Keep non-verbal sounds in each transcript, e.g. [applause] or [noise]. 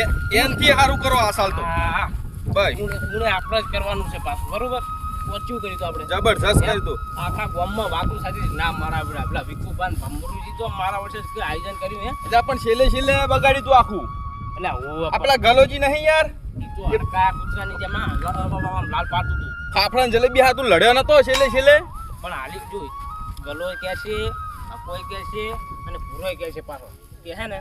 એ- એનથી સારું કરો આ સાલ તો. હા ભાઈ ઉણે આપણે જ કરવાનું છે પાછું બરોબર? વચ્ચું કરી તો આપણે. જબરજસ્ત કરી દો. આખા ગામમાં વાતું સાચી ના મારા આપણે પેલા વિકુબાન ભમરુજી તો મારા વર્ષે આયોજન કર્યું હે એટલે પણ છેલ્લે છેલ્લે બગાડી તું આખું. એટલે આપણા ગલોજી નહીં યાર. કા કૂતરાની જેમ લાલ લાલ પાડતું હતું. ફાફડા જલેબી હાતું લડ્યો નતો છેલ્લે છેલ્લે? પણ હાલી જોઈ. ગલો કે છે કોઈ કે છે અને ભૂરો કે છે પાછો. કે હે ને?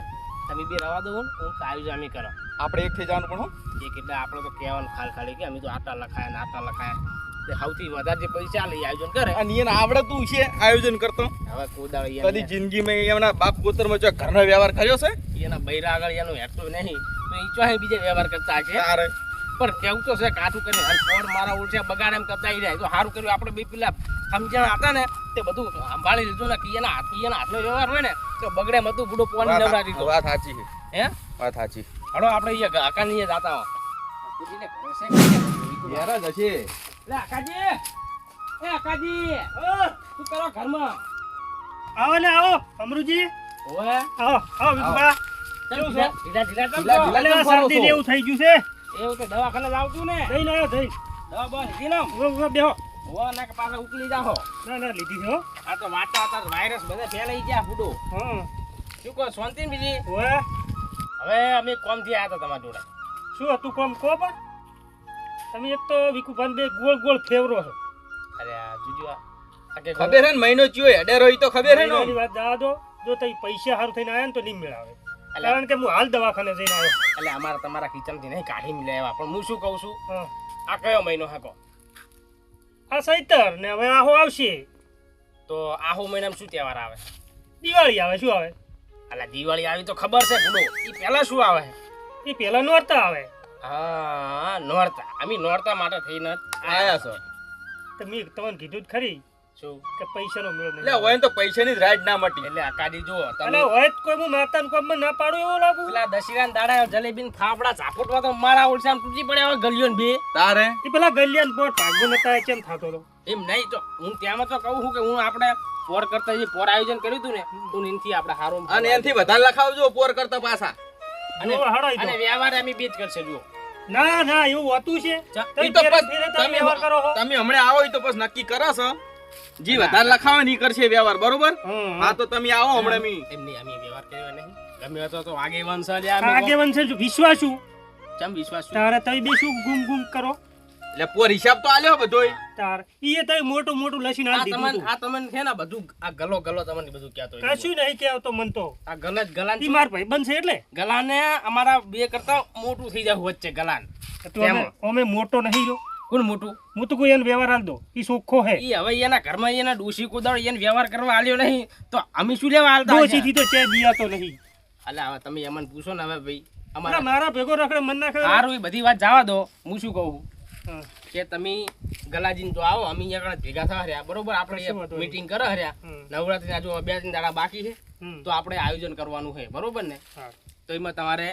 તમે બી રવા દો હું આયોજન અમે કરો. આપણે એક થઈ જવાનું પણ એક એ કેટલા આપણે તો કહેવાનું ખાલ ખાલી કે અમે તો આટલા લખાયા ને આટલા લખાયા. સૌથી વધારે જે પૈસા લઈ આયોજન કરે. અને એને આવડે તું છે આયોજન કરતો. હવે કોદાળ કદી જિંદગીમાં એમના બાપ ગોતરમાં જો ઘરનો વ્યવહાર કર્યો છે? એના બૈરા આગળ એનું હેઠતો નહીં. તો એ ચોહે બીજે વ્યવહાર કરતા છે. તારે. પણ કેવું તો છે કાઠું કરીને ફોન મારા ઓળશે બગાડ એમ કરતા રહ્યા. તો સારું કર્યું આપણે બે પેલા સમજણ હતા ને તે બધું સંભાળી લીધું ને કે હાથ એના હાથનો વ્યવહાર હોય ને તો બગડે મતું બુડો પોન નવરા દીધો વાત સાચી. છે હે? વાત સાચી. હડો આપણે અહીંયા અકાની અહીંયા જાતા હો યાર જ હશે. લે કાજી એ કાજી ઓ! તું કરો ઘરમાં? આવો ને આવો અમરુજી. ઓએ આવો આવો વિકુબા છે? શરદી એવું થઈ ગયું છે. એવું તો દવાખાને જ આવતું ને. જઈને આવ્યો જઈ દવા બસ લીધી ને ઊભો ઊભો બેહો. ઓ કે પાછા ઉકલી જાહો ના ના લીધી છે આ તો વાંચતા હતા વાયરસ બધા ફેલાઈ ગયા ફૂડો હા શું કહો શાંતિ બીજી? ઓએ હવે અમે કોમથી આવ્યા હતા તમારા જોડે. શું હતું કોમ? કો પણ. તમે એક તો વિકુભાન બે ગોળ ગોળ ફેવરો છો. અરે આ જોજો આ. આ કે ખબર હે ને મહિનો ચિયો હેડે રહી તો ખબર હે ને વાત જવા દો. જો તઈ પૈસા સારું થઈને આવ્યા ને તો નહીં મેળાવે. કારણ કે હું હાલ દવાખાને જઈને આવ્યો એટલે અમારે તમારા કિચનથી નહીં કાઢી લેવા પણ હું શું કહું છું? હા આ કયો મહિનો હકો આ સૈતર ને હવે આહો આવશે. તો આહો મહિનામાં શું તહેવાર આવે? દિવાળી આવે શું આવે? અલા દિવાળી આવી તો ખબર છે ગુડો એ પહેલા શું આવે? એ પેલા નોરતા આવે. હા નોરતા. અમે નોરતા માટે થઈને આવ્યા આયા છો. તો મેં તમને કીધું જ ખરી. શું કે પૈસાનો મેળ એટલે હોય તો પૈસાની જ રાઈડ ના મટી. એટલે અકાડી જુઓ અને હોય કોઈ હું માતાને કોમમાં ના પાડું એવું લાગુ? પેલા દશેરા દાડા જલેબી ફાફડા ઝાપટવા તો મારા ઓળસામાં તૂટી પડ્યા ગલિયો ને બે. તારે? એ પેલા ગલિયાન પોર ભાગવો નતા કેમ થતો હતો એમ નહીં તો હું ત્યાંમાં તો કહું છું કે હું આપણે પોર કરતા જે પોર આયોજન કર્યું હતું ને તો એનથી આપણે હારો અને એનથી વધારે લખાવજો પોર કરતા પાછા. અને અને વ્યવહાર અમે બે જ કરશે જુઓ. ના ના એવું હોતું છે. તમે હમણાં આવો તો બસ નક્કી કરો છો જી વધારે લખાવે ને કરશે વ્યવહાર બરોબર? હા તો તમે આવો હમણાં મી. એમની અમે વ્યવહાર કર્યો નહીં. ગમે હતો તો આગેવાન છે આગેવાન છે જો વિશ્વાસુ ચમ વિશ્વાસ તારે તઈ બે શું ગુમ ગુમ કરો. એટલે પોર હિસાબ તો આલ્યો બધોય. તાર ઈ તઈ મોટું મોટું લસીને આલી દીધું આ તમને છે ને બધું આ ગલો ગલો તમને બધું કહેતો. કશું નહીં કહેતો મન તો. આ ગલ જ ગલાન ઈ માર ભાઈ બનશે એટલે? ગલાને અમારા બે કરતા મોટું થઈ જાય વચ્ચે ગલાન. અમે મોટો નહીં રહ્યો. કોણ મોટું હું તો કોઈ એને વ્યવહાર હાલ દો ઈ સોખો હે. એ હવે એના ઘરમાં એના ડોશી કોદાળ એને વ્યવહાર કરવા આલ્યો નહીં તો અમે શું લેવા હાલતા ડોસી તો ચા દિયાતો નહીં. અલે હવે તમે એમને પૂછો ને હવે ભાઈ. અમારા મારા ભેગો રખડે મન ના સારું એ બધી વાત જવા દો. હું શું કહું? કે તમે ગલાજીને તો આવો અમે અહીંયા ભેગા થવા રહ્યા. બરોબર? આપણે મીટિંગ કરે રહ્યા. નવરાત્રી આજુ બે ત્રણ દાડા બાકી છે તો આપણે આયોજન કરવાનું છે. બરોબર ને? તો એમાં તમારે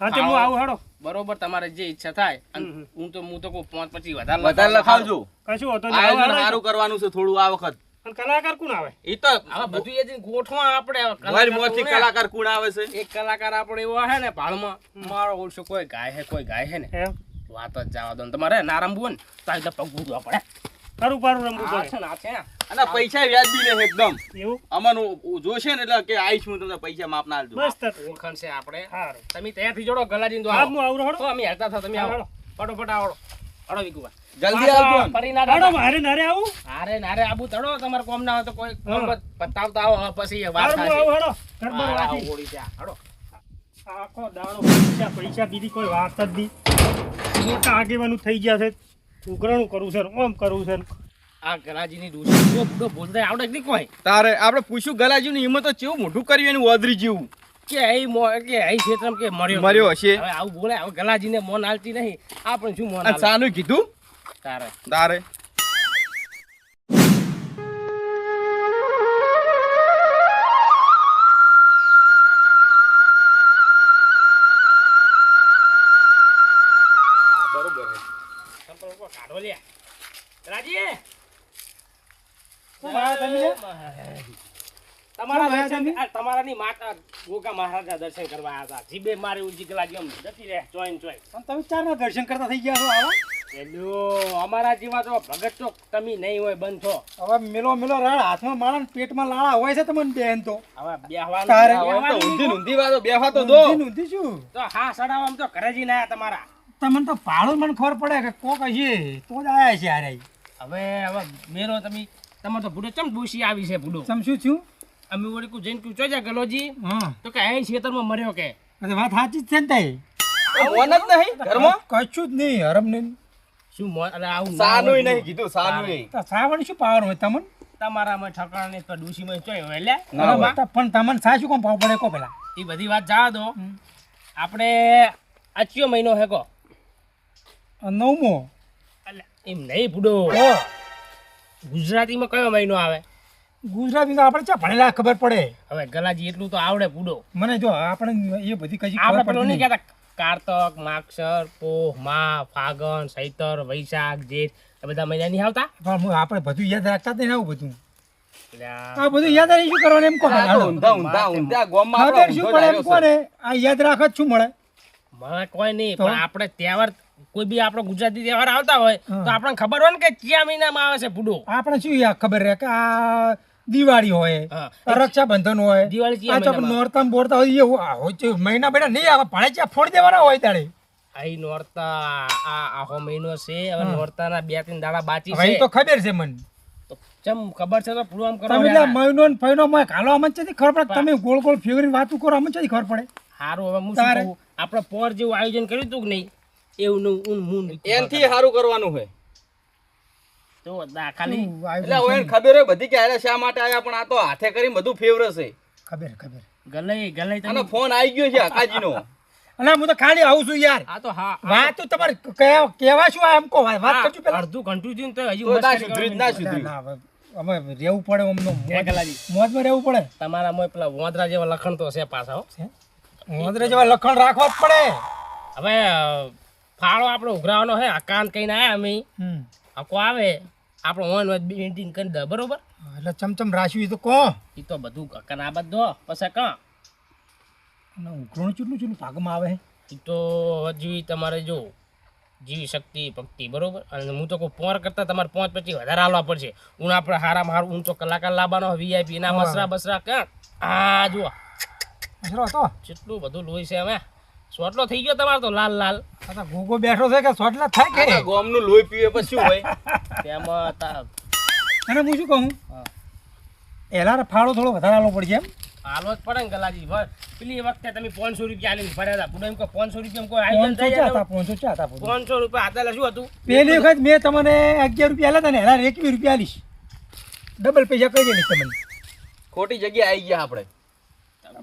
હા તે હું આવું. હેડો. બરોબર તમારે જે ઈચ્છા થાય. હું તો હું તો કહું પાંચ પછી વધારે વધારે લખાવજો. કશું હોતો નહીં આયોજન સારું કરવાનું છે થોડું આ વખત. અને કલાકાર કોણ આવે? ઈ તો બધું એ જે ગોઠવા આપણે મોર મોરથી કલાકાર કોણ આવે? છે? એક કલાકાર આપણે એવો હે ને ભાળમાં. મારો ઓળશો કોઈ ગાય હે કોઈ ગાય હે ને. વાત જ જવા દો તમારે ના રમવું હોય ને તો આ રીતે પગ ભૂંજવા પડે. ખરું પારું રમવું પડે. છે ને આ છે અને પૈસા વ્યાજબી ને એકદમ. એવું? અમન જોશે ને એટલે કે આઈશ હું તમને પૈસા માપ ના આલજો મસ્ત ઓળખાણ છે આપણે. તમે ત્યાંથી જોડો ગલાજીને દો આવો હું આવું તો અમે હેરતા થા તમે આવો ફટાફટ ફટોફટ આવડો. અડો વિકુભા જલ્દી આવજો. ફરી ના અડો મારે નારે આવું? હારે નારે આબુ તડો તમારે કોમ ના હોય તો કોઈ કોમ. પતાવતા આવો હવે પછી વાત આવું થશે. હાડો. ગરબડ આ વાંચી ઓળી છે, હળો. આખો દાડો પૈસા પૈસા બીજી કોઈ વાત જ નહીં. મોટા આગેવાનું થઈ ગયા છે. ઉઘરાણું કરવું છે આમ ઓમ કરવું છે આ ગલાજીની ડોસી જો બુડો બોલતા આવડે કે નહીં કોઈ? તારે આપણે પૂછ્યું ગલાજીની હિંમત તો કેવું મોઢું કર્યું એનું ઓદરી જેવું? કે એ મો કે એ ક્ષેત્રમ કે મર્યો મર્યો હશે. હવે આવું બોલે હવે ગલાજીને મોન આલતી નહીં. આપણે શું મોન આલે સાનું કીધું? તારે. તારે. તમે? માતા ગોગા મહારાજના દર્શન કરવા આવ્યા હતા. જીબે મારે ઊંચી લાગી આમ જતી રહે ચોઈન ચોઈન. પણ તમે ચારના દર્શન કરતા થઈ ગયા છો આવા? અમારા જેવા તો ભગત તો તમે નહીં હોય બંધ છો હવે મેલો મેલો રાડ હાથમાં માળા પેટમાં લાળા હોય છે તમને બેન તો. હવે બેહવાનું ઊંધી ઊંધી વાતો બેહવા તો દો. ઊંધી શું? તો હા સડાવવામાં તો ઘરે જઈને ના તમારા. તમને તો ભાડું મને ખબર પડે કે કોક હશે તો જ આયા છે આરે હવે હવે મેરો તમે તમારે તો ભૂડો ચમ ભૂસી આવી છે ભૂડો? તમે શું છું અમે વળી કુ જઈને પૂછો જા ગલોજી? હા. તો કે અહીં ખેતરમાં મર્યો કે. અરે વાત સાચી જ છે ને તાઈ. ઓન જ નહીં? ઘરમાં? કશું જ નહીં હરમ નહીં. શું મો- અરે આવું ના સાનું હોય નહીં કીધું સાનું તો સાવણ શું પાવર હોય તમને? તમારામાં ઠકાણ ને તો ડોસીમાં ચોય હોય લે. ના પણ તમને સાચું કોમ પાવ પડે કો પેલા? એ બધી વાત જા દો. આપણે આ કયો મહિનો હે કો નવમો. અલે, એમ નહીં ભૂડો. ગુજરાતીમાં કયો મહિનો આવે? ગુજરાતી તો આપણે ચા ભણેલા ખબર પડે. હવે ગલાજી એટલું તો આવડે પૂડો મને જો આપણે એ બધી કઈ આપણે પેલો નહીં. કહેતા કારતક માક્ષર પોહ મા ફાગણ સૈતર વૈશાખ જેઠ એ બધા મહિના નહીં આવતા? પણ આપણે બધું યાદ રાખતા જ નહીં આવું બધું. આ આ બધું યાદ રાખી શું કરવાનું એમ કહો? ઊંધા ઊંધા ઊંધા ગોમમાં આપણો શું પડે એમ કોને? આ યાદ રાખ જ શું મળે? મને કોઈ નહીં પણ આપણે તહેવાર કોઈ બી આપણો ગુજરાતી તહેવાર આવતા હોય તો આપણને ખબર હોય ને કે કયા મહિનામાં આવે છે પૂડો આપણે શું યાદ ખબર રહે કે આ દિવાળી હોય રક્ષાબંધન હોય દિવાળી આ નોરતા બોરતા હોય એવું હોય છે મહિના બેટા નહીં આવે ભણે છે ફોડી દેવાના હોય તારે આઈ નોરતા આ આખો મહિનો છે હવે નોરતાના બે ત્રણ દાડા બાકી છે. તો ખબર છે મને. ચમ ખબર છે તો પૂરું આમ કરો તમે મહિનો ને ફઈનો માં કાલો અમને છે ખબર પડે તમે ગોળ ગોળ ફેવરી વાતું કરો અમને છે ખબર પડે? સારું હવે હું શું આપણે પોર જેવું આયોજન કર્યું તું કે નહીં? એવું મૂન એનથી સારું કરવાનું હોય તો દા ખાલી શું આયોજન એટલે હવે એને ખબર હોય બધી કે શા માટે આયા પણ આ તો હાથે કરીને બધું ફેવરે છે. ખબર ખબર. ગલઈ ગલઈ આનો ફોન આવી ગયો છે અકાજીનો. અને હું તો ખાલી આવું છું યાર. આ તો હા વાત તો તમારે કહેવા કહેવા શું આ એમ વાત વાત કરજો પેલા. અડધું ઘંટું થયું તો હજી ના મસ્કરી સુધર્યું જ કરવાની. ના ના, સુધર્યું ના, હવે અમે રહેવું પડે અમને. હે ગલાજી? મોજમાં રહેવું પડે? તમારા મોય પેલા વોંદરા જેવા લખણ તો છે પાછા હો. જેવા લખણ રાખવા જ પડે. હવે ફાળો આપણો ઉઘરાવાનો હે આ કાન કહીને આયા અમે. આખો આવે. આપણો ઓન વચ બેન્ટિંગ કરી દે બરોબર? એટલે ચમચમ રાખ્યું એ તો કહો. એ તો બધું આ બધો. પછી કાં? અને ઉઘરણું ચૂટલું ચૂટલું ભાગમાં આવે? એ તો હજી તમારે જો જીવી શક્તિ ભક્તિ બરોબર? અને હું તો કહું પોર કરતા તમારે પાંચ પછી વધારે હાલવા પડશે. હું આપણે હારામાં હારું ઊંચો કલાકાર લાવવાનો વીઆઈપી ના મસરા બસરા કાં? આ જુઓ. જેટલું બધું લોહી છે અમે સોટલો થઈ ગયો તમારો તો લાલ લાલ. આ ગોગો બેઠો છે કે સોટલા થાય કે ગોમનું લોહી પીવે પછી શું હોય? [laughs] તેમાં તા- અને હું શું કહું? એલા ફાળો થોડો વધારે આલો પડશે એમ. હાલો જ પડે ને ગલાજી. ભર પેલી વખતે તમે પાંચસો રૂપિયા આલીને ભર્યા હતા. પૂરા એમ કહો પાંચસો રૂપિયા પાંચસો ચા હતા પાંચસો ચા હતા પાંચસો રૂપિયા હાથેલા શું હતું? પેલી વખત મેં તમને અગિયાર રૂપિયા આલ્યા હતા ને એના એકવીસ રૂપિયા આલીશ. ડબલ પૈસા કહી દઈશ તમને. ખોટી જગ્યાએ આવી ગયા આપણે.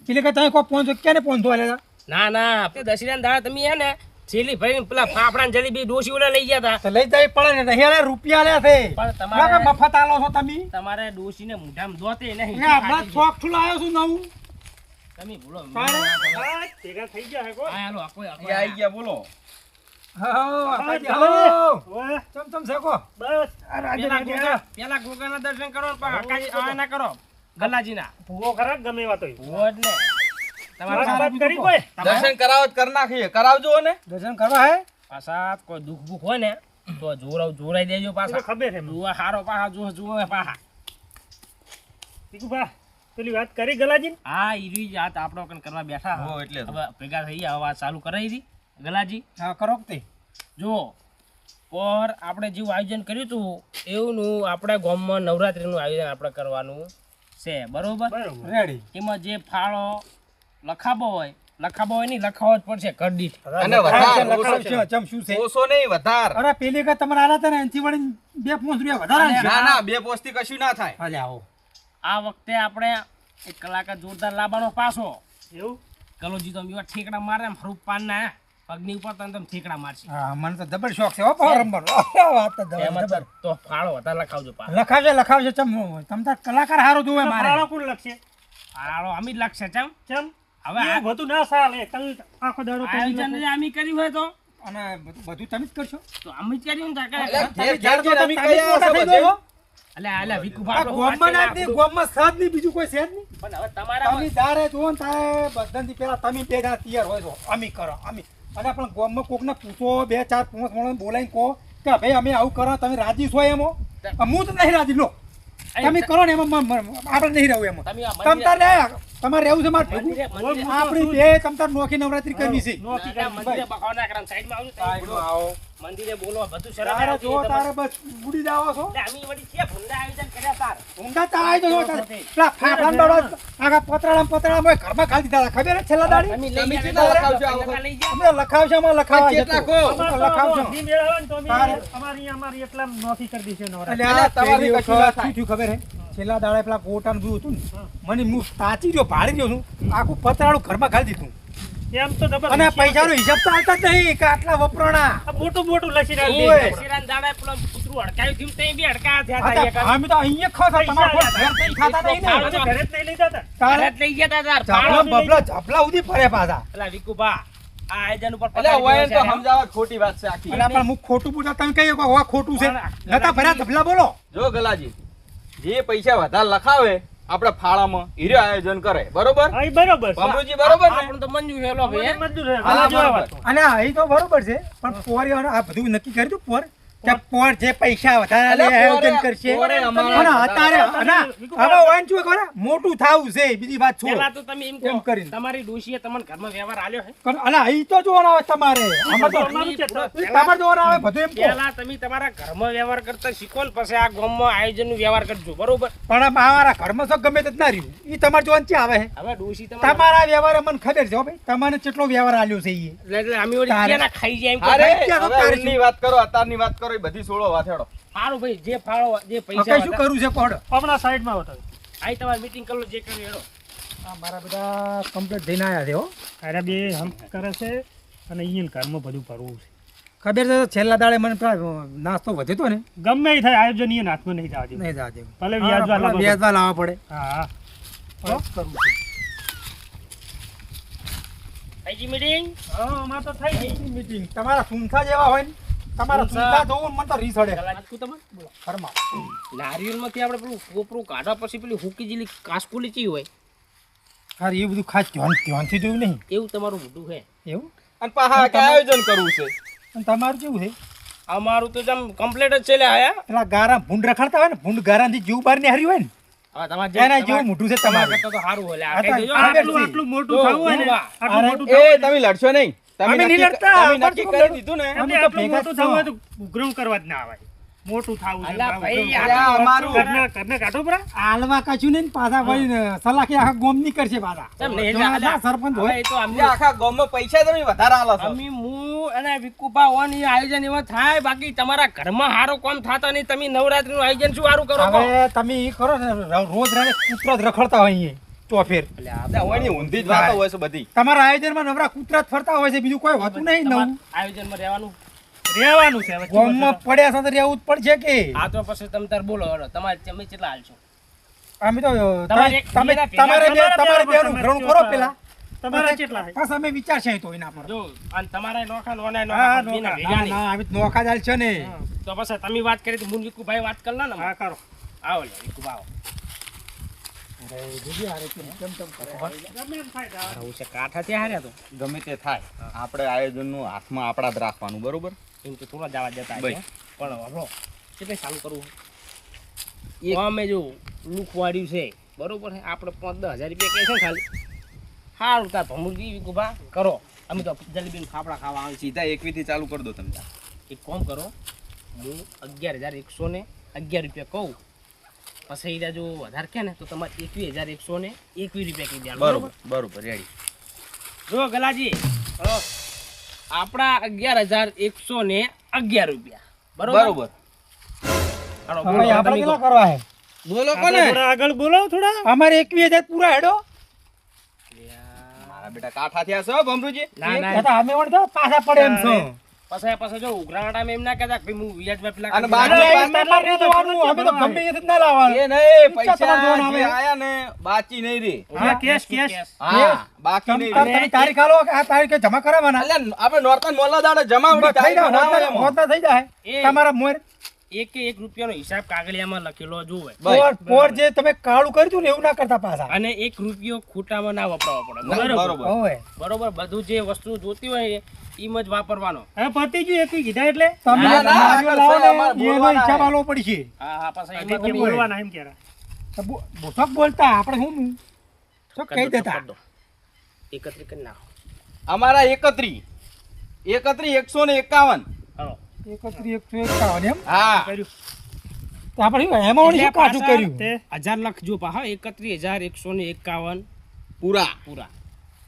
પેલી વખત તમે કોઈ પાંચસો ક્યાં ને પાંચસો આલ્યા હતા? ના ના તે દશેરા દાડા તમે હે ને છેલી ભાઈ પેલા ફાફડા જલેબી ડોસી ઓલા લઈ ગયા હતા લઈ જવી પડે ને હેરા રૂપિયા લે છે. પણ ના તમારે મફત આલો છો તમે. તમારે ડોસીને મોઢામાં દોતે નહીં. ને હમણાં શોખ છું લાવ્યો છું નવું. તમે ભૂલો ભેગા થઈ ગયા હે આ હાલો, આકો આવી ગયા બોલો. ચમ ચમ શેકો. બસ. પેલા ગોગા- ના દર્શન કરો ને પછી હકાજી ના ભૂવો ખરા ગમે વાત હોય દર્શન કરાવત કરી નાખીએ કરાવજો ને. દર્શન કરવા હે? પાછા કોઈ દુઃખ બુખ હોય ને તો જોરાવ જોરાઈ દેજો પાછા. ખબર છે જુઓ હારો પાછા જુઓ જુઓ પાછા. ટીકુભા પેલી વાત કરી ગલાજી હા ઈ રીજ આપણો કન કરવા બેઠા. હો, એટલે હવે ભેગા થઈ ગયા વાત ચાલુ કરાવી હતી ગલાજી. હા કરો તે. જુઓ. પર આપણે જેવું આયોજન કર્યું હતું એવુંનું આપણે ગામમાં નવરાત્રીનું આયોજન આપણે કરવાનું છે. બરોબર? બરોબર. રેડી એમાં જે ફાળો લખાબો હોય લખાબો હોય નહીં લખાવો જ પડશે કરડી અને વધારે ચમ શું છે? ઓછો નહીં વધાર. અરે પેલી વખત તમારે આલા હતા ને એનથી વળી બે પોસ્ટ રૂપિયા વધારે ના ના બે પોસ્ટથી કશું ના થાય. હાલે આવો. આ વખતે આપણે એક કલાકાર જોરદાર લાવવાનો પાછો. એવું? કલોજી તો એવા ઠેકડા મારે ફરૂક પાન ના પગની ઉપર તને તમે ઠેકડા મારશે. હા મને તો જબર શોખ છે હો પાવર રમવાનો. વાત તો જબર તો ફાળો વધારે લખાવજો પા લખાવજો લખાવજો ચમ તમ તાર કલાકાર હારો જોવે મારે. કોણ લખશે? ફાળો અમી લખશે ચમ. ચમ? હવે આ બધું ના ચાલે કલ આખો દાડો કરી આયોજન જે કર્યું હોય તો? અને બધું તમે જ કરશો? તો અમી જ કર્યું ને તમે વિકુભા ગોમમાં ના ગોમમાં સાદ બીજું કોઈ સેજ નહીં. પણ હવે તમારા તમે તારે જો ને તારે પેલા તમે બે જણા તૈયાર હોય છો અમી કરો અમી અને પણ ગામમાં કોકને પૂછો બે ચાર પાંચ માણસ બોલાવી કહો કે ભાઈ અમે આવું કરો તમે રાજી છો એમ હું? તો નહીં રાજી લો. તમે કરો ને એમાં આપણે નહીં રહું એમાં. તમે તારે તમારે રહેવું છે મારે ભેગું? આપણી બે તમતાર નોખી નવરાત્રી કરવી છે. નોકી ના, કરી. મંદિરે બખાવ ના કરો, સાઈડમાં આવજો, તમે બોલો. આવો. મંદિરે બોલો બધું શરમ જો તારે બસ ઉડી જાઓ છો. એટલે અમે છે ભૂંડા આયોજન કર્યા તાર. ઊંઘા તા આવી જજો તારે. પેલા ફાફડાના દડો આખા પતરાળા પતરાળા મોય ઘરમાં ખાલી દીધા ખબર છેલ્લા દાડી? તમે કેટલા. અમે લખાવા અમારે નોખી ને તો અમારી અમારી એટલા નોખી કરી દીધી તમારી થયું ખબર હે? છેલ્લા દાડે પેલા ગોટાનું જોયું હતું મને હું તાચી રહ્યો ભાડી રહ્યો છું. આખું પતરાળું ઘરમાં ખાલી દીધું. એમ તો જબર અને પૈસાનો હિસાબ તો આવતા જ નહીં કે આટલા વપરાણા. મોટું મોટું લસી ઓય. રાખી દશેરાના પેલો કૂતરું અડકાયું થયું, તઈ બી અડકાયા થયા હતા હતા, અમે તો અહીંયા તમારા કોઈ ઘેર ખાતા નહીં ને. ઘરે જ નહીં લીધા હતા ઘરે જ લઈ ગયા તા ઝાપલા બબલા ઝાપલા સુધી ફરે પાછા. વિકુભા, આ આયોજન ઉપર એટલે તો ખોટી વાત છે આખી. પણ હું ખોટું પૂછા તમે કહીએ કે ખોટું છે? નતા ભર્યા ઝબલા બોલો. જો ગલાજી. જે પૈસા વધારે લખાવે આપણે ફાળામાં હીરે આયોજન કરે. બરોબર? બરોબર છે. બરોબર ને? તો મંજૂર હેલો ભાઈ, મંજૂર છે. અને અહીં તો બરોબર છે પણ પોરે આ બધું નક્કી કર્યું દઉં પોર. કે પોર જે પૈસા વધારે લે આયોજન કરશે. અને અત્યારે હવે વાંચું ખબર મોટું થાવું છે બીજી વાત છો તો તમે એમ એમ તમારી ડોશીએ તમને ઘરમાં વ્યવહાર આલ્યો છે પણ અલા અહીં તો જોવાનો આવે તમારે. અમારું તો. તમારે જોવાનો આવે બધું એમ પહેલા તમે તમારા ઘરમાં વ્યવહાર કરતા શીખો ને પછી આ ગામમાં આયોજનનું વ્યવહાર કરજો બરોબર? પણ આ મારા ઘરમાં તો ગમે તે ના રહ્યું. એ તમારે જોવાનું છે આવે હે? હવે ડોશી તમારા તમારા વ્યવહાર મને ખબર છે ભાઈ તમને કેટલો વ્યવહાર આલ્યો છે ઈ. એટલે અમે ઓલી ખાઈ જાય એમ વાત કરો અત્યારની વાત કરો એ બધી સોળો વાથેડો સારું ભાઈ જે ફાળો જે પૈસા શું કરવું છે કોડ હમણાં સાઈડમાં બતાવો. આઈ તમારે મીટિંગ કરો જે કરી હેડો. આ મારા બધા કમ્પ્લીટ થઈને આવ્યા છે હો. અરે બે હમ કરે છે અને અહીંયા ઘરમાં બધું ભરવું છે. ખબર છે છેલ્લા દાડે મને નાસ્તો વધ્યો હતો ને? ગમે એ થાય આયોજન અહીંયા હાથમાં નહીં જવા દેવું. નહીં જાતે ભલે વ્યાજવા. વ્યાજવા લાવવા પડે. હા હા. હો? આઈજી મીટિંગ હા અમાર તો થઈ ગઈ. મીટિંગ તમારા સુનસા જેવા હોય ને. તમારા સુનસા. સુનસા જોવું મને તો રીસ અડે શું તમે. બોલો. ઘરમાં નારિયેળમાંથી આપણે પેલું કોપરું પછી પેલી હુકી જેલી કાસકુલી ચી હોય? હા એ બધું ખાસ ધ્યાન ધ્યાનથી જોયું નહીં. એવું તમારું મોટું છે? એવું? અને પાછા કે આયોજન કરવું છે? અને તમારું કેવું છે? અમારું તો જેમ કમ્પ્લીટ જ છે લે આયા પેલા ગારા ભૂંડ રખડતા હોય ને ભૂંડ ગારાથી જીવ બહાર ને હારી હોય ને તમારે એના જેવું મોઢું છે તમારે. તો સારું હોય આટલું- મોટું થવું હોય ને આટલું મોટું એ તમે લડશો નહીં. તમે નક્કી- લડતા, તમે અમારે નક્કી શું કરી દીધું ને? અમે તો ભેગા મોટું થવું તો ઉઘરાણું કરવા જ ના આવે. મોટું થવું છે અલા ભાઈ, ઉઘરાણું આ કરવા. અમારું- ઘરના- ઘરના કાઢો પરા આલવા કશું નહીં પાછા વળી સલાખી આખા ગોમની કરશે પાછા. કેમ નહીં? જો આ એટલે ના સરપંચ હોય. તો એટલે આખા ગામમાં પૈસા તમે વધારે આલો છો. અમે હું અને વિકુભા એ આયોજન એવા થાય બાકી તમારા ઘરમાં હારો કોમ થતા નહીં. તમે નવરાત્રીનું આયોજન શું સારું કરો હવે તમે ઈ કરો ને રોજ રાતે કૂતરા જ રખડતા હોય અહીંયા ચોફેર ફેર. ઊંધી જ વાતો હોય છે બધી. તમારા આયોજનમાં નવરા કૂતરા ફરતા હોય છે બીજું કોઈ હોતું નહીં નવું. આયોજનમાં રહેવાનું? રહેવાનું છે ગોમમાં પડ્યા સાથે રહેવું જ પડશે કે? આ તો પછી તમે તાર બોલો હેડો. તમારે તમે કેટલા હાલશો અમે તો તમે તમારે તમારે બેનું ઘણું કરો પેલા. તમારા કેટલા છે? પાછા અમે વિચારશે તો એના પર. જો અને તમારા નોખા ને નોખા ભેગા ના આવી નોખા જાલ છે ને. તો પછી તમે વાત કરી તો મુન વિકુભાઈ વાત કરલા ને હા કરો. આવો લે વિકુભા આવો ગમે એમ થાય તારે. આવું છે કાંઠા ત્યાં હાર્યા તો? ગમે તે થાય. આપણે આયોજનનું હાથમાં આપણા જ રાખવાનું બરોબર? એમ તો થોડા જવા જતા. પણ હબળો કેટલે ચાલુ કરવું? અમે જો લુક છે. બરોબર છે? આપણે પાંચ દસ હજાર રૂપિયા કહે છે ખાલી. સારું તાર ભમુરજી વિકુભા કરો. અમે તો જલેબી ફાફડા ખાવા આવે સીધા એકવી થી ચાલુ કરી દો તમે. એક કોમ કરો. હું અગિયાર હજાર એકસો ને અગિયાર રૂપિયા કહું. પછી જો વધારે કે ને તો તમારે એકવીસ હજાર એકસો ને એકવીસ રૂપિયા કહી દેવાનું બરોબર બરોબર? રેડી. જો ગલાજી આપણા અગિયાર હજાર એકસો ને અગિયાર રૂપિયા. બરોબર? બરોબર. બોલો. કરવા હે? આગળ બોલો થોડા. અમારે એકવીસ હજાર પૂરા હેડો. મારા બેટા કાઠા થયા છો ભમરુજી? ના ના. અમે વળી પાછા પડે એમ છો. પછી પછી જો ઉઘરાણામાં એમ ના કહેતા કે હું હું વ્યાજમાં પેલા અને બાજુ પર દેવાનું અમે તો ગમે એ ના લાવવાનું. એ નહીં પૈસા જે આયા ને બાકી નહીં રે. હા કેશ કેશ હા બાકી નહીં તમે તારીખ આલો કે આ તારીખે જમા કરાવવાના? એટલે આપણે નોરતા મોલા દાડે જમાવડી થઈ તારીખ એમાં. હોદના થઈ જાય. તમારા મોર એક એક રૂપિયાનો હિસાબ કાગળિયામાં લખેલો જોવે. પોર પોર જે તમે કાળું કર્યું ને એવું ના કરતા પાછા. અને એક રૂપિયો ખોટામાં ના વપરાવો પડે. બરોબર? બરોબર. બરોબર બધું જે વસ્તુ જોતી હોય એમ જ વાપરવાનો. હવે પતિ ગયું એકી કીધા એટલે. તમે એનો હિસાબ હે. આલવો પડશે. હા હા પાછા એમાં કે તમે બોલવાના એમ કેરા તો બોલતા આપણે શું તો કહી દેતા. એકત્રી કરી નાખો. અમારા એકત્રી. એકત્રી એકસો ને એકાવન. હાલો. એકત્રીસ એકસો એકાવન એમ? હા. કર્યું? આપણે એમાં શું પાછા કર્યું? હજાર લખજો પા એકત્રીસ હજાર એકસો ને એકાવન. પૂરા. પૂરા.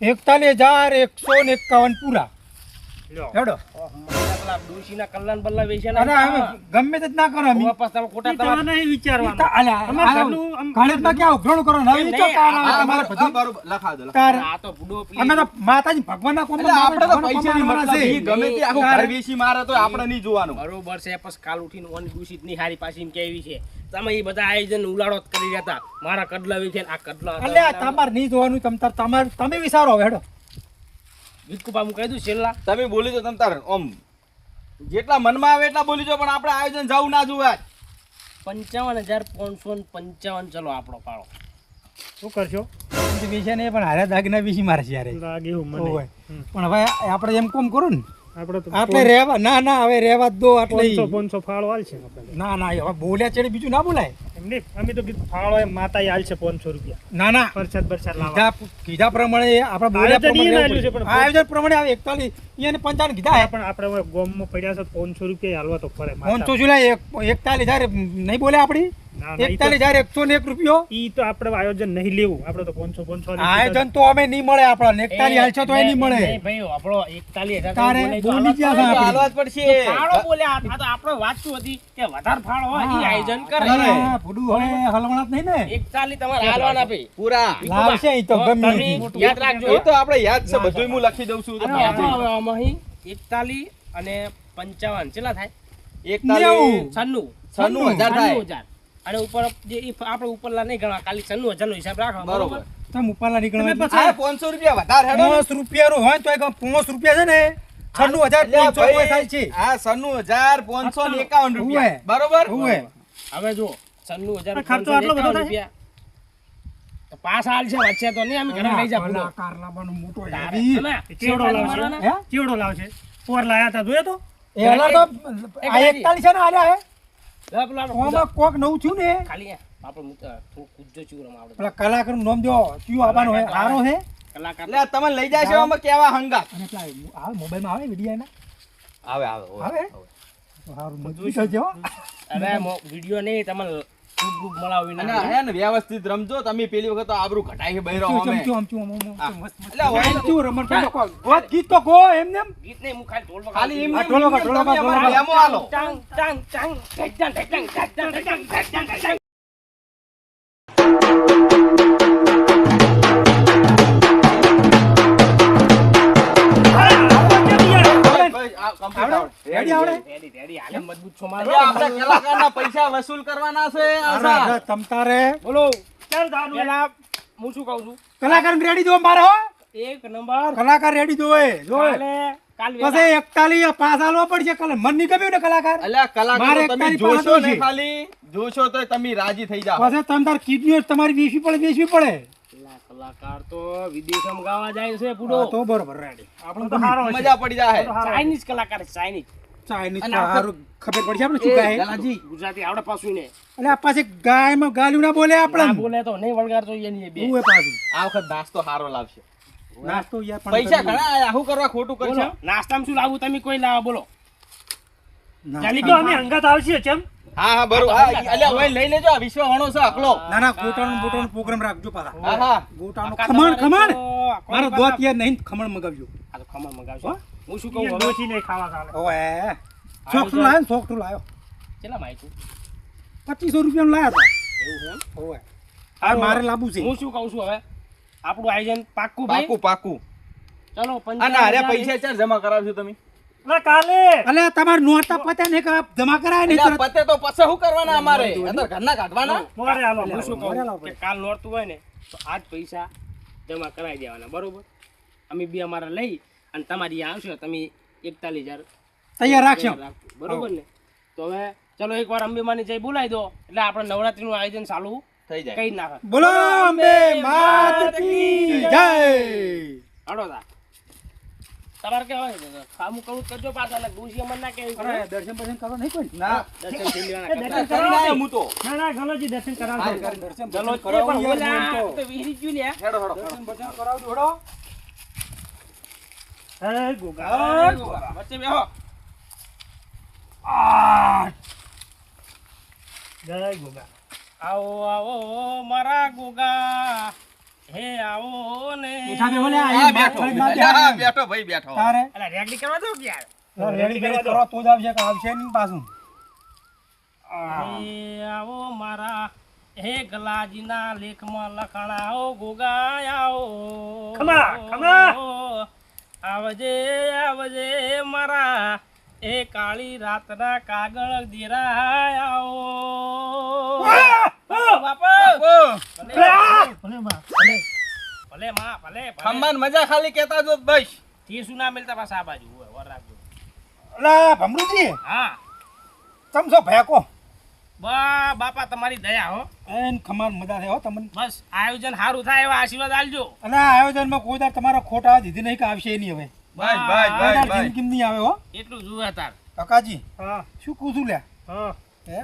એકતાલીસ હજાર એકસો ને એકાવન પૂરા. હેડો. બલ્લા અમે ગમે તે ના કરો અમે. વાપસ તમે ખોટા ઈ નહીં વિચારવાનું. અલ્યા, અમે આ ઘરનું ક્યાં ઉઘરાણું કરો? ને? હવે ઈ તો નહીં, કાર તમારે બધું. બરોબર. લખાવો દો, કાર આ તો બુડો પેલી- અમે તો માતાજી ભગવાનના કોમમાં આપણે તો ભગવાનના પૈસાની કોમમાં છે. ગમે તે આખું ઘર વેચી મારે તો આપણે નહીં જોવાનું. બરોબર છે પછી કાલ ઉઠીને ઓની ની હારી પાછી એમ કેવી છે. તમે એ બધા આયોજન ઉલાળો જ કરી રહ્યા હતા. મારા કડલા વેચે આ કડલા. અલ્યા, તમારે નહીં જોવાનું તમ તાર તમારે તમે વિચારો હેડો. વિકુપા હું કહી દઉં છેલ્લા. તમે બોલી તો તમ તાર ઓમ. જેટલા મનમાં આવે એટલા બોલી જો પણ આપણે આયોજન જવું ના જોવે પંચાવન હજાર પાંચસો પંચાવન ચલો આપણો ફાળો શું કરશો? વિશે ને પણ હારે દાગના વિશે મારશે છે યારે લાગે એવું મને. પણ હવે આપણે એમ કોમ કરું ને આપણે રહેવા ના ના હવે રહેવા દો આટલે. એટલે પાંચસો ફાળો હાલ છે ના ના હવે બોલ્યા ચડી બીજું ના બોલાય. એમ અમે તો કીધું ફાળો માતા હાલ છે પાંચસો રૂપિયા. ના ના. પરસાદ બરસાદ કીધા પ્રમાણે આપણે બોલ્યા પ્રમાણે છે, પણ આયોજન પ્રમાણે આવે એકતાલીસ એને પંચાવન કીધા પણ આપણે હવે ગોમમાં પડ્યા છે પાંચસો રૂપિયા હાલવા તો પડે. પાંચસો જુલાઈ એક એકતાલીસ હજાર નહીં બોલે આપણી? તો- એકતાલીસ હજાર એકસો ને એક રૂપિયો. ઈ તો આપણે આયોજન નહીં લેવું. આપણે તો પાંચસો પાંચસો આયોજન તો અમે નહીં મળે આપણને એકતાલીસ હાલશો તો એ નહીં મળે. ભાઈ આપણો એકતાલીસ હજાર તારે બોલી ગયા હાલત છે પડે. હાલવા જ પડશે. ફાળો બોલ્યા આ તો આપણે વાંચતું હતી? કે વધારે ફાળો હોય એ આયોજન કરે. ભૂડું હોય હલવણા જ નહીં ને? એકતાલીસ તમારે હાલવાના ભાઈ. પૂરા. લાવશે ઈ તો ગમે યાદ રાખજો એ તો આપણે યાદ છે બધું હું લખી દઉં છું આમાં એકતાલીસ અને પંચાવન કેટલા થાય? એકતાલીસ. છન્નું. છન્નું હજાર થાય. અને ઉપર જે આપણે ઉપરલા નહીં ગણવા ખાલી છન્નું હજાર હિસાબ રાખો બરોબર. તમે ઉપરલા નહીં ગણવા આ પાંચસો રૂપિયા વધારે હેડો ને. પાંચ રૂપિયાનું હોય તો પાંચ રૂપિયા છે ને છન્નું હજાર પાંચસો થાય છે. આ સન્નું હજાર પાંચસો ને એકાવન રૂપિયા. બરોબર? હવે જો છન્નું હજાર ખર્ચો આટલો બધો રૂપિયા. પાસ હાલ છે વચ્ચે તો નહીં અમે ઘરે લઈ જા કારલાબાનો મોટો તારે હેવી. તમે ચેવડો ચેવડો લાવશે? મારવાના? લાવશે? પોર લાયા હતા જોયો તો? એ તો આ એકતાલીસ છે ને આલ્યા હે? લે પેલો આપણો ઓમાં કોક નવું થયું ને? ખાલી આપણે થોડું કૂદજો ચૂરમ આવડે પેલા કલાકારનું નામ જો કયું આવવાનું હે? હારો હે? કલાકાર. એટલે તમે લઈ જાય છે આમાં કેવા હંગા અને પેલા આવે મોબાઈલમાં આવે વીડિયો આવે આવે આવે? હારું મજબૂત છે હો. હવે નહીં તમારે વ્યવસ્થિત રમજો તમે પેલી વખત તો આબરૂ ઘટાઈ છે બહેરો અમે. ગોત ગીત તો એમને એમ. ગીત નહીં હું ખાલી ઢોલ ઢોલો ઢોલો ઢોલો રેડી આવડે? રેડી, રેડી, હાલે મજબૂત છો મારો. આપણે કલાકારના પૈસા વસૂલ કરવાના છે બોલો. ચાલ દાનું પેલા હું શું કહું છું? કલાકાર રેડી જો મારે એક નંબર. કલાકાર રેડી જોવે. જોવે કાલે કાલ વેલા. પછી એકતાલીસ પાસ આલવા પડશે. કલ મન નહીં ગમ્યું ને કલાકાર? અલ્યા કલાકારો તમે જોશો ને ખાલી? જોશો તો તમે રાજી થઈ જાઓ. પછી તમ તાર કિડનીઓ તમારી વેચવી પડે વેચવી પડે. કલાકાર તો વિદેશમાં ગાવા જાય છે પૂરો. તો બરોબર રેડી આપણે તો મજા પડી જાય ચાઇનીઝ કલાકાર ચાઇનીઝ. ચાઇનીઝ અને તો આપણે- હારું ખબર પડશે આપણે શું ગાય? ગલાજી ગુજરાતી આવડે પાછું ને એટલે આ પાસે ગાયમાં ગાલ્યું ના બોલે ના બોલે તો નહીં વળગાડતો એની બે. ઉવે પાછું. આ વખત નાસ્તો સારો લાવશે. નાસ્તો યાર પણ પૈસા ઘણા આયા. શું કરવા ખોટું કરશો? નાસ્તામાં શું લાવું તમે કોઈ લાવો બોલો. નાસ્તા- તો અમે અંગત આવશે કેમ હા હા બરોબર. હા, અલ્યા ઓય લઈ લેજો આ વિશ્વ વણો છે ના ના ગોટાનો બોટાનો પ્રોગ્રામ રાખજો પાછા. હા હા. ગોટાનો ખમણ ખમણ? મારો દોત યાર નહીં ખમણ મગાવજો. આ તો ખમણ મંગાવશો. હું શું કહું હવે? નહીં ખાવા ચાલે. ઓએ તું લાયો ને તું લાયો. કેટલા માહિતી પચીસો રૂપિયાનું લાયા એવું છે ઓએ આ મારે લાવવું છે. હું શું કહું છું હવે? આપણું આયોજન પાક્કું પાક્કું પાકું પાકું ચલો અને અરે પૈસા ચાર જમા કરાવશો તમે. કાલે. અલે તમારે નોટા પત્યા ને કે જમા કરાય નહીં પતે તો પછી શું કરવાના અમારે? અત્યારે ઘરના કાઢવાના? મોરે હાલો હું શું કહું? કે કાલ નોરતું હોય ને તો આજ પૈસા જમા કરાવી દેવાના બરોબર? અમે બી અમારા લઈ અને તમારી આવશો તમે એકતાલીસ હજાર તૈયાર રાખશો. બરોબર ને? તો હવે ચલો એકવાર અંબેમાની જઈ બોલાવી દો. એટલે આપણે નવરાત્રીનું આયોજન ચાલુ થઈ જાય. કઈ નાખે બોલો અંબે માત કી જય. હાલો દા તમારે કેવાય ખામું કરું કરજો પાછા એટલે ગુસી અમર ના કેવી અરે દર્શન બર્શન કરો નહીં કોઈ? ના. દર્શન કરી લેવાના દર્શન કરી કરાવો. હું તો. ના ના ગલોજી દર્શન કરાવ દર્શન ચલો કરો પણ ઓલા તો. વિહરી ગયું ને હેડો હેડો. દર્શન બર્શન કરાવજો હેડો. હે ગોગા વચ્ચે આવો મારા હે ગલાજીના લેખમાં લખાણા આવો ગોગા આવો ખમા, ખમા. આવજે આવજે મારા. એ કાળી રાતના કાગળ દેરાય. આવો ભલે માં ભલે ભલે ભલે. ભલે ખમ્માન મજા ખાલી કેતા જો બસ. થી સુના ના મિલતા પાછા આ બાજુ હોય, વર રાખજો. અલા ભમરુજી. હા. ચમચો ભેકો બા બાપા તમારી દયા હો. એન ખમાર મજા થાય હો તમને. બસ આયોજન સારું થાય એવા આશીર્વાદ આલજો અને આયોજન આયોજનમાં કોઈ દર તમારા ખોટા દીધી નહીં કે આવશે નહીં હવે. બસ બસ બસ બસ જિંદગી નહીં આવે હો. એટલું જુએ તાર. કાકાજી હા. શું કહું છું લે? હા. હે?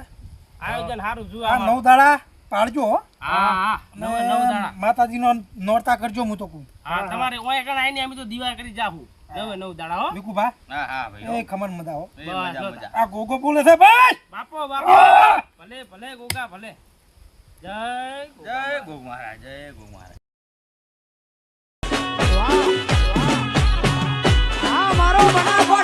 આયોજન સારું જુએ આ નવ દાડા પાડજો હો. હા હા નવ નવ દાડા. માતાજીનો નોરતા કરજો હું તો કહું. હા તમારે ઓય કણ આવીને અમે તો દીવા કરી જાહું નવે નવ દાડા હો. વિકુભા હા હા ભાઈ. એ ખમણ મજા હો. મજા મજા. આ ગોગો બોલે છે ભાઈ! બાપો બાપો. ભલે ભલે ગોગા ભલે. જય જય ગો મહારાજ જય ગો મહારાજ. આ મારો બનાવો